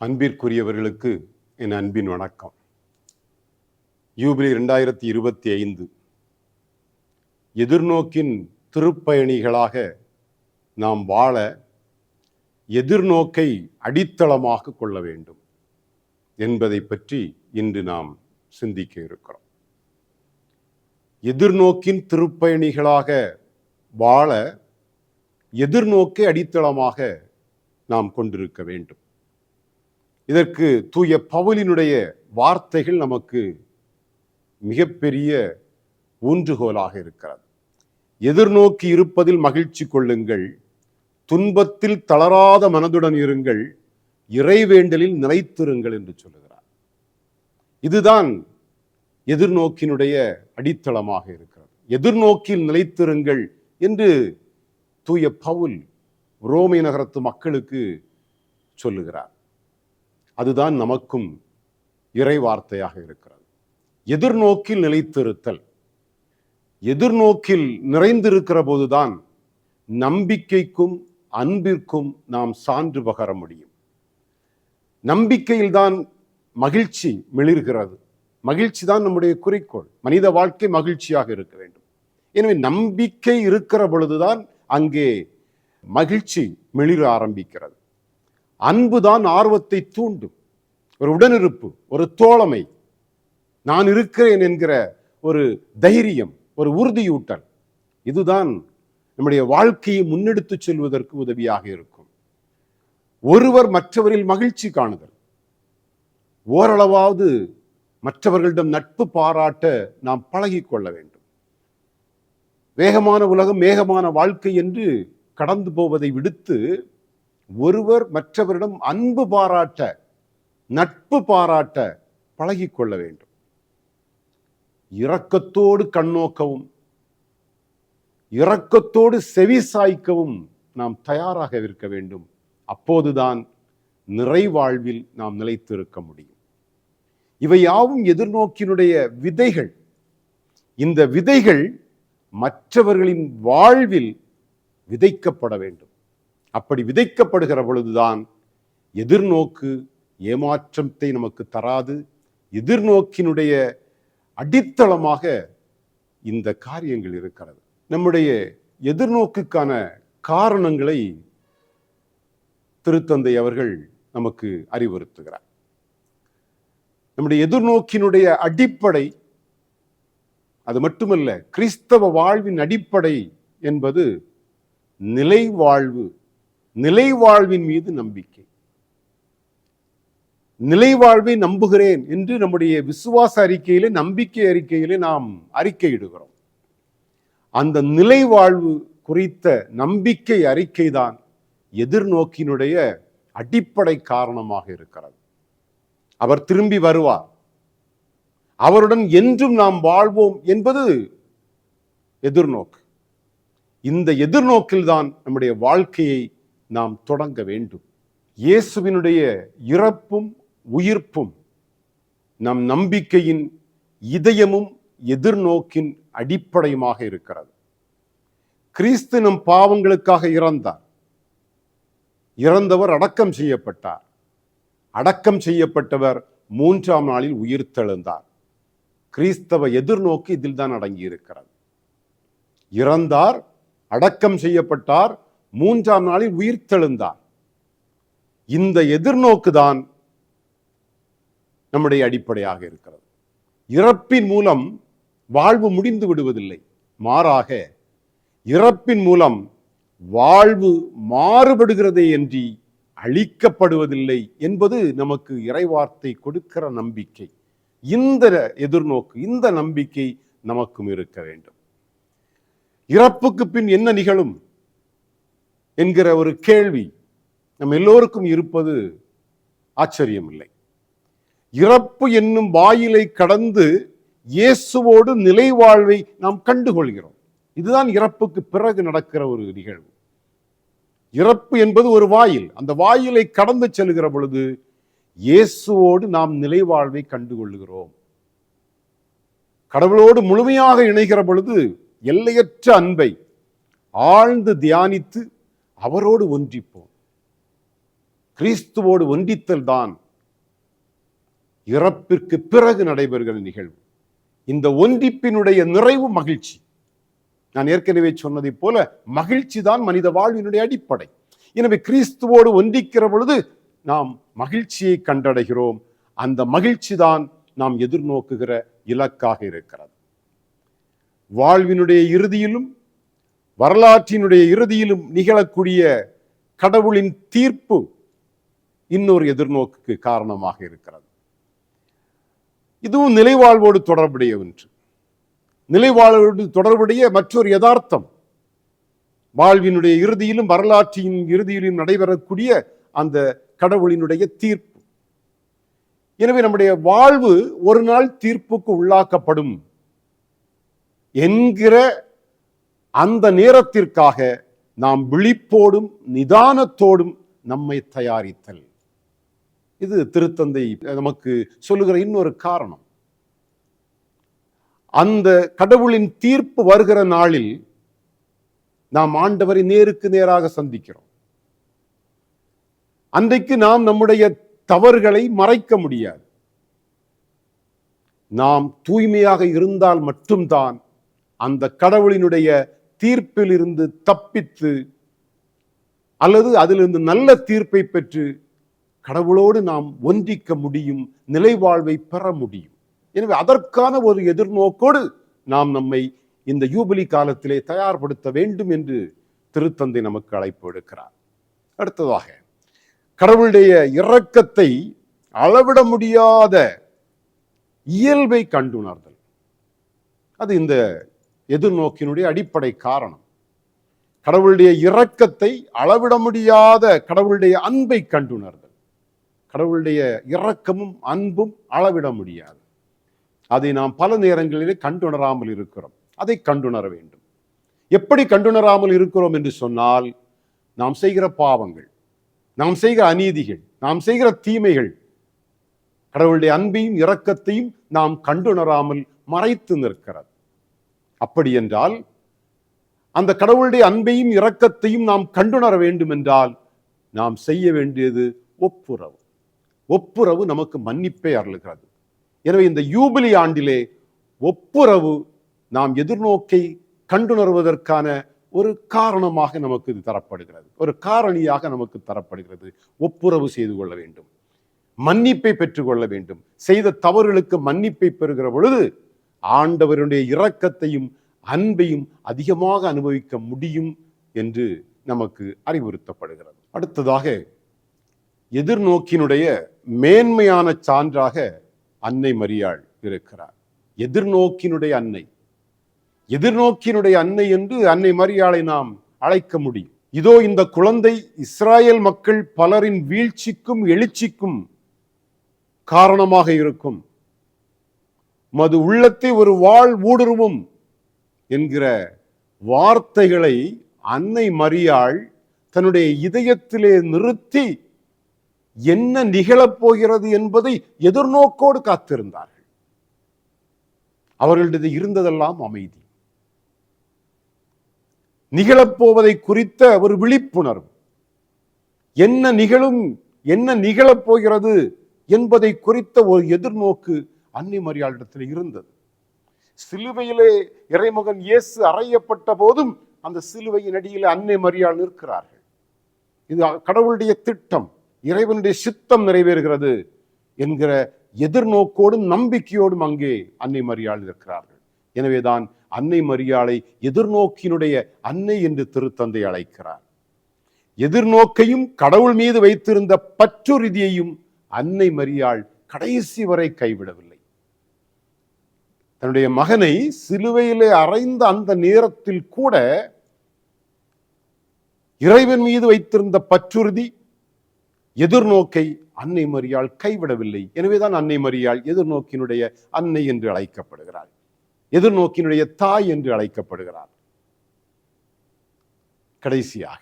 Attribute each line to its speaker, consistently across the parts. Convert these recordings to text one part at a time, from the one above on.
Speaker 1: அன்பிற்குரியவர்களுக்கு என் அன்பின் வணக்கம். யூபிலி ரெண்டாயிரத்தி இருபத்தி ஐந்து எதிர்நோக்கின் திருப்பயணிகளாக நாம் வாழ எதிர்நோக்கை அடித்தளமாக கொள்ள வேண்டும் என்பதை பற்றி இன்று நாம் சிந்திக்க இருக்கிறோம். எதிர்நோக்கின் திருப்பயணிகளாக வாழ எதிர்நோக்கை அடித்தளமாக நாம் கொண்டிருக்க வேண்டும். இதற்கு தூய பவுலினுடைய வார்த்தைகள் நமக்கு மிகப்பெரிய ஊன்றுகோலாக இருக்கிறது. எதிர்நோக்கி இருப்பதில் மகிழ்ச்சி கொள்ளுங்கள். துன்பத்தில் தளராத மனதுடன் இருங்கள். இறைவேண்டலில் நிலைத்திருங்கள் என்று சொல்லுகிறார். இதுதான் எதிர்நோக்கினுடைய அடித்தளமாக இருக்கிறது. எதிர்நோக்கில் நிலைத்திருங்கள் என்று தூய பவுல் ரோமை நகரத்து மக்களுக்கு சொல்லுகிறார். அதுதான் நமக்கும் இறை வார்த்தையாக இருக்கிறது. எதிர்நோக்கில் நிலைத்திருத்தல் எதிர்நோக்கில் நிறைந்திருக்கிற போதுதான் நம்பிக்கைக்கும் அன்பிற்கும் நாம் சான்று பகர முடியும். நம்பிக்கையில்தான் மகிழ்ச்சி மிளிர்கிறது. மகிழ்ச்சி தான் நம்முடைய குறிக்கோள். மனித வாழ்க்கை மகிழ்ச்சியாக இருக்க வேண்டும். எனவே நம்பிக்கை இருக்கிற பொழுதுதான் அங்கே மகிழ்ச்சி மிளிர ஆரம்பிக்கிறது. அன்புதான் ஆர்வத்தை தூண்டும். ஒரு உடனிருப்பு ஒரு தோழமை. நான் இருக்கிறேன் என்கிற ஒரு தைரியம் ஒரு உறுதியூட்டல். இதுதான் நம்முடைய வாழ்க்கையை முன்னெடுத்து செல்வதற்கு உதவியாக இருக்கும். ஒருவர் மற்றவரில் மகிழ்ச்சி காணுதல். ஓரளவாவது மற்றவர்களிடம் நட்பு பாராட்ட நாம் பழகி கொள்ள வேண்டும். வேகமான உலகம் வேகமான வாழ்க்கை என்று கடந்து போவதை விடுத்து ஒருவர் மற்றவரிடம் அன்பு பாராட்ட நட்பு பாராட்ட பழகிக்கொள்ள வேண்டும். இரக்கத்தோடு கண்ணோக்கவும் இரக்கத்தோடு செவி சாய்க்கவும் நாம் தயாராக இருக்க வேண்டும். அப்போதுதான் நிறைவாழ்வில் நாம் நிலைத்திருக்க முடியும். இவை யாவும் எதிர்நோக்கினுடைய விதைகள். இந்த விதைகள் மற்றவர்களின் வாழ்வில் விதைக்கப்பட வேண்டும். அப்படி விதைக்கப்படுகிற பொழுதுதான் எதிர்நோக்கு ஏமாற்றத்தை நமக்கு தராது. எதிர்நோக்கினுடைய அடித்தளமாக இந்த காரியங்கள் இருக்கிறது. நம்முடைய எதிர்நோக்குக்கான காரணங்களை திருத்தந்தை அவர்கள் நமக்கு அறிவுறுத்துகிறார். நம்முடைய எதிர்நோக்கினுடைய அடிப்படை அது மட்டுமல்ல கிறிஸ்தவ வாழ்வின் அடிப்படை என்பது நிலை வாழ்வு நிலை வாழ்வின் மீது நம்பிக்கை. நிலை வாழ்வை நம்புகிறேன் என்று நம்முடைய விசுவாச அறிக்கையிலே நம்பிக்கை அறிக்கையிலே நாம் அறிக்கையிடுகிறோம். அந்த நிலை வாழ்வு குறித்த நம்பிக்கை அறிக்கை தான் எதிர்நோக்கினுடைய அடிப்படை காரணமாக இருக்கிறது. அவர் திரும்பி வருவார். அவருடன் என்றும் நாம் வாழ்வோம் என்பது எதிர்நோக்கு. இந்த எதிர்நோக்கில்தான் நம்முடைய வாழ்க்கையை நாம் தொடங்க வேண்டும். இயேசுவினுடைய இறப்பும் உயிர்ப்பும் நம் நம்பிக்கையின் இதயமும் எதிர்நோக்கின் அடிப்படையுமாக இருக்கிறது. கிறிஸ்து நம் பாவங்களுக்காக இறந்தார். இறந்தவர் அடக்கம் செய்யப்பட்டார். அடக்கம் செய்யப்பட்டவர் மூன்றாம் நாளில் உயிர்த்தெழுந்தார். கிறிஸ்தவ எதிர்நோக்கு இதில் தான் அடங்கி இருக்கிறது இறந்தார் அடக்கம் செய்யப்பட்டார் மூன்றாம் நாளில் உயிர்த்தெழுந்தார் இந்த எதிர்நோக்கு தான் நம்முடைய அடிப்படையாக இருக்கிறது. இறப்பின் மூலம் வாழ்வு முடிந்து விடுவதில்லை. மாறாக இறப்பின் மூலம் வாழ்வு மாறுபடுகிறதே என்று அழிக்கப்படுவதில்லை என்பது நமக்கு இறைவார்த்தை கொடுக்கிற நம்பிக்கை. இந்த எதிர்நோக்கு இந்த நம்பிக்கை நமக்கும் இருக்க வேண்டும். இறப்புக்கு பின் என்ன நிகழும்? என்கிற ஒரு கேள்வி. நம் எல்லோருக்கும் இருப்பது ஆச்சரியமில்லை. இறப்பு என்னும் வாயிலை கடந்து இயேசுவோடு நிலை வாழ்வை நாம் கண்டுகொள்கிறோம். இதுதான் இறப்புக்கு பிறகு நடக்கிற ஒரு நிகழ்வு. இறப்பு என்பது ஒரு வாயில். அந்த வாயிலை கடந்து செல்கிற பொழுது இயேசுவோடு நாம் நிலை வாழ்வை கண்டுகொள்கிறோம். கடவுளோடு முழுமையாக இணைகிற பொழுது எல்லையற்ற அன்பை ஆழ்ந்து தியானித்து அவரோடு ஒன்றிப்போம். கிறிஸ்துவோடு ஒன்றித்தல் தான் இறப்பிற்கு பிறகு நடைபெறுகிற நிகழ்வு. இந்த ஒன்றிப்பினுடைய நிறைவு மகிழ்ச்சி. நான் ஏற்கனவே சொன்னதைப் போல மகிழ்ச்சி தான் மனித வாழ்வினுடைய அடிப்படை. எனவே கிறிஸ்துவோடு ஒன்றிக்கிற பொழுது நாம் மகிழ்ச்சியை கண்டடைகிறோம். அந்த மகிழ்ச்சி தான் நாம் எதிர்நோக்குகிற இலக்காக இருக்கிறது. வாழ்வினுடைய இறுதியிலும் வரலாற்றினுடைய இறுதியிலும் நிகழக்கூடிய கடவுளின் தீர்ப்பு இன்னொரு எதிர்நோக்குக்கு காரணமாக இருக்கிறது. இதுவும் நிலைவாழ்வோடு தொடர்புடைய ஒன்று. நிலைவாழ்வோடு தொடர்புடைய மற்றொரு யதார்த்தம் வாழ்வினுடைய இறுதியிலும் வரலாற்றின் இறுதியிலும் நடைபெறக்கூடிய அந்த கடவுளினுடைய தீர்ப்பு. எனவே நம்முடைய வாழ்வு ஒரு நாள் தீர்ப்புக்கு உள்ளாக்கப்படும் என்கிற அந்த நேரத்திற்காக நாம் விழிப்போடும் நிதானத்தோடும் நம்மை தயாரித்தல். இது திருத்தந்தை நமக்கு சொல்லுகிற இன்னொரு காரணம். அந்த கடவுளின் தீர்ப்பு வருகிற நாளில் நாம் ஆண்டவரை நேருக்கு நேராக சந்திக்கிறோம். அன்றைக்கு நாம் நம்முடைய தவறுகளை மறைக்க முடியாது. நாம் தூய்மையாக இருந்தால் மட்டும்தான் அந்த கடவுளினுடைய தீர்ப்பிலிருந்து தப்பித்து அல்லது அதிலிருந்து நல்ல தீர்ப்பை பெற்று கடவுளோடு நாம் ஒன்றிக்க முடியும் நிலைவாழ்வை பெற முடியும். எனவே அதற்கான ஒரு எதிர்நோக்கோடு நாம் நம்மை இந்த யூபிலி காலத்திலே தயார்படுத்த வேண்டும் என்று திருத்தந்தை நமக்கு அழைப்பு எடுக்கிறார் அடுத்ததாக கடவுளுடைய இரக்கத்தை அளவிட முடியாத இயல்பை கண்டுணர்தல். அது இந்த எதிர்நோக்கினுடைய அடிப்படை காரணம். கடவுளுடைய இரக்கத்தை அளவிட முடியாத கடவுளுடைய அன்பை கண்டுணர்தல். கடவுளுடைய இரக்கமும் அன்பும் அளவிட முடியாது. அதை நாம் பல நேரங்களிலே கண்டுணராமல் இருக்கிறோம். அதை கண்டுணர வேண்டும். எப்படி கண்டுணராமல் இருக்கிறோம் என்று சொன்னால் நாம் செய்கிற பாவங்கள் நாம் செய்கிற அநீதிகள் நாம் செய்கிற தீமைகள் கடவுளுடைய அன்பையும் இரக்கத்தையும் நாம் கண்டுணராமல் மறைத்து நிற்கிறது. அப்படி என்றால் அந்த கடவுளுடைய அன்பையும் இரக்கத்தையும் நாம் கண்டுணர வேண்டும் என்றால் நாம் செய்ய வேண்டியது ஒப்புரவு. ஒப்புரவு நமக்கு மன்னிப்பை அருளுகிறது. எனவே இந்த யூபிலி ஆண்டிலே ஒப்புரவு நாம் எதிர்நோக்கை கண்டுணர்வதற்கான ஒரு காரணமாக நமக்கு இது தரப்படுகிறது. ஒரு காரணியாக நமக்கு தரப்படுகிறது. ஒப்புரவு செய்து கொள்ள வேண்டும். மன்னிப்பை பெற்றுக்கொள்ள வேண்டும். செய்த தவறுகளுக்கு மன்னிப்பை பெறுகிற பொழுது ஆண்டவருடைய இரக்கத்தையும் அன்பையும் அதிகமாக அனுபவிக்க முடியும் என்று நமக்கு அறிவுறுத்தப்படுகிறது. அடுத்ததாக எதிர்நோக்கினுடைய மேன்மையான சான்றாக அன்னை மரியாள் இருக்கிறார். எதிர்நோக்கினுடைய அன்னை. எதிர்நோக்கினுடைய அன்னை என்று அன்னை மரியாளை நாம் அழைக்க முடியும். இதோ இந்த குழந்தை இஸ்ராயல் மக்கள் பலரின் வீழ்ச்சிக்கும் எழுச்சிக்கும் காரணமாக இருக்கும். மது உள்ளத்தை ஒரு வாழ் ஊடுருவும் என்கிற வார்த்தைகளை அன்னை மரியாள் தன்னுடைய இதயத்திலே நிறுத்தி என்ன நிகழப்போகிறது என்பதை எதிர்நோக்கோடு காத்திருந்தார்கள். அவர்களிடது இருந்ததெல்லாம் அமைதி. நிகழப்போவதை குறித்த ஒரு விழிப்புணர்வு. என்ன நிகழும் என்ன நிகழப்போகிறது என்பதை குறித்த ஒரு எதிர்நோக்கு அன்னை மரியாளிடத்தில் இருந்தது. சிலுவையிலே இறைமகன் இயேசு அறையப்பட்ட போதும் அந்த சிலுவையின் அடியில் அன்னை மரியாள் நிற்கிறார்கள். இது கடவுளுடைய திட்டம் இறைவனுடைய சித்தம் நிறைவேறுகிறது என்கிற எதிர்நோக்கோடும் நம்பிக்கையோடும் அங்கே அன்னை மரியாள் இருக்கிறார்கள் எனவேதான் அன்னை மரியாளை எதிர்நோக்கினுடைய அன்னை என்று திருத்தந்தை அழைக்கிறார். எதிர்நோக்கையும் கடவுள் மீது வைத்திருந்த பற்றுறுதியையும் அன்னை மரியாள் கடைசி வரை கைவிடவில்லை. தன்னுடைய மகனை சிலுவையிலே அறைந்த அந்த நேரத்தில் கூட இறைவன் மீது வைத்திருந்த பற்றுறுதி எதிர்நோக்கை அன்னை மரியாள் கைவிடவில்லை. எனவேதான் அன்னை மரியாள் எதிர்நோக்கினுடைய அன்னை என்று அழைக்கப்படுகிறாள். எதிர்நோக்கினுடைய தாய் என்று அழைக்கப்படுகிறார் கடைசியாக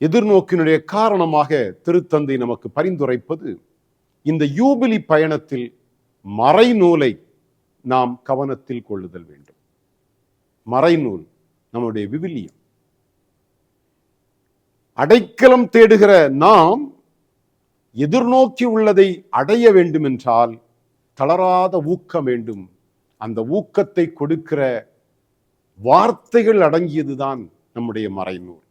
Speaker 1: எதிர்நோக்கினுடைய காரணமாக திருத்தந்தை நமக்கு பரிந்துரைப்பது இந்த யூபிலி பயணத்தில் மறைநூலை நாம் கவனத்தில் கொள்ளுதல் வேண்டும். மறைநூல் நம்முடைய விவிலியம். அடைக்கலம் தேடுகிற நாம் எதிர்நோக்கி உள்ளதை அடைய வேண்டும் என்றால் தளராத ஊக்கம் வேண்டும். அந்த ஊக்கத்தை கொடுக்கிற வார்த்தைகள் அடங்கியதுதான் நம்முடைய மறைநூல்.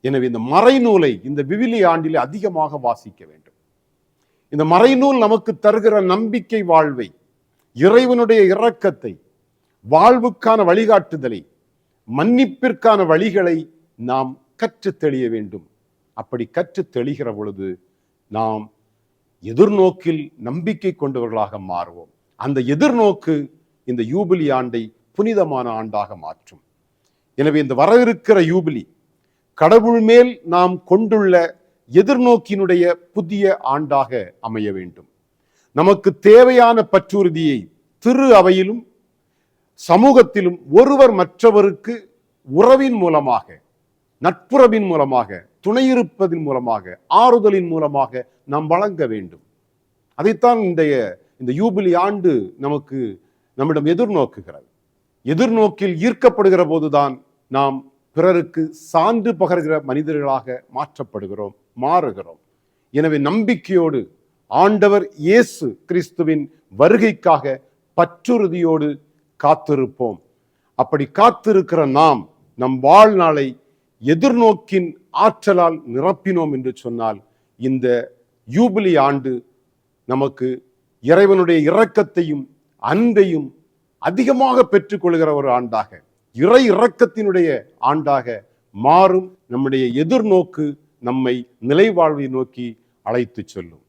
Speaker 1: எனவே இந்த மறைநூலை இந்த விவிலி ஆண்டிலே அதிகமாக வாசிக்க வேண்டும். இந்த மறைநூல் நமக்கு தருகிற நம்பிக்கை வாழ்வை இறைவனுடைய இரக்கத்தை வாழ்வுக்கான வழிகாட்டுதலை மன்னிப்பிற்கான வழிகளை நாம் கற்று தெளிய வேண்டும். அப்படி கற்று தெளிகிற பொழுது நாம் எதிர்நோக்கில் நம்பிக்கை கொண்டவர்களாக மாறுவோம். அந்த எதிர்நோக்கு இந்த யூபிலி ஆண்டை புனிதமான ஆண்டாக மாற்றும். எனவே இந்த வரவிருக்கிற யூபிலி கடவுள் மேல் நாம் கொண்டுள்ள எதிர்நோக்கினுடைய புதிய ஆண்டாக அமைய வேண்டும். நமக்கு தேவையான பற்றுறுதியை திரு அவையிலும் சமூகத்திலும் ஒருவர் மற்றவருக்கு உறவின் மூலமாக நட்புறவின் மூலமாக துணையிருப்பதின் மூலமாக ஆறுதலின் மூலமாக நாம் வழங்க வேண்டும். அதைத்தான் இன்றைய இந்த யூபிலி ஆண்டு நமக்கு நம்மிடம் எதிர்நோக்குகிறது. எதிர்நோக்கில் ஈர்க்கப்படுகிற போதுதான் நாம் பிறருக்கு சான்று பகர்கிற மனிதர்களாக மாற்றப்படுகிறோம் மாறுகிறோம். எனவே நம்பிக்கையோடு ஆண்டவர் இயேசு கிறிஸ்துவின் வருகைக்காக பற்றுறுதியோடு காத்திருப்போம். அப்படி காத்திருக்கிற நாம் நம் வாழ்நாளை எதிர்நோக்கின் ஆற்றலால் நிரப்பினோம் என்று சொன்னால் இந்த யூபிலி ஆண்டு நமக்கு இறைவனுடைய இரக்கத்தையும் அன்பையும் அதிகமாக பெற்றுக்கொள்கிற ஒரு ஆண்டாக இறை இரக்கத்தினுடைய ஆண்டாக மாறும். நம்முடைய எதிர்நோக்கு நம்மை நிலைவாழ்வை நோக்கி அழைத்துச் செல்லும்.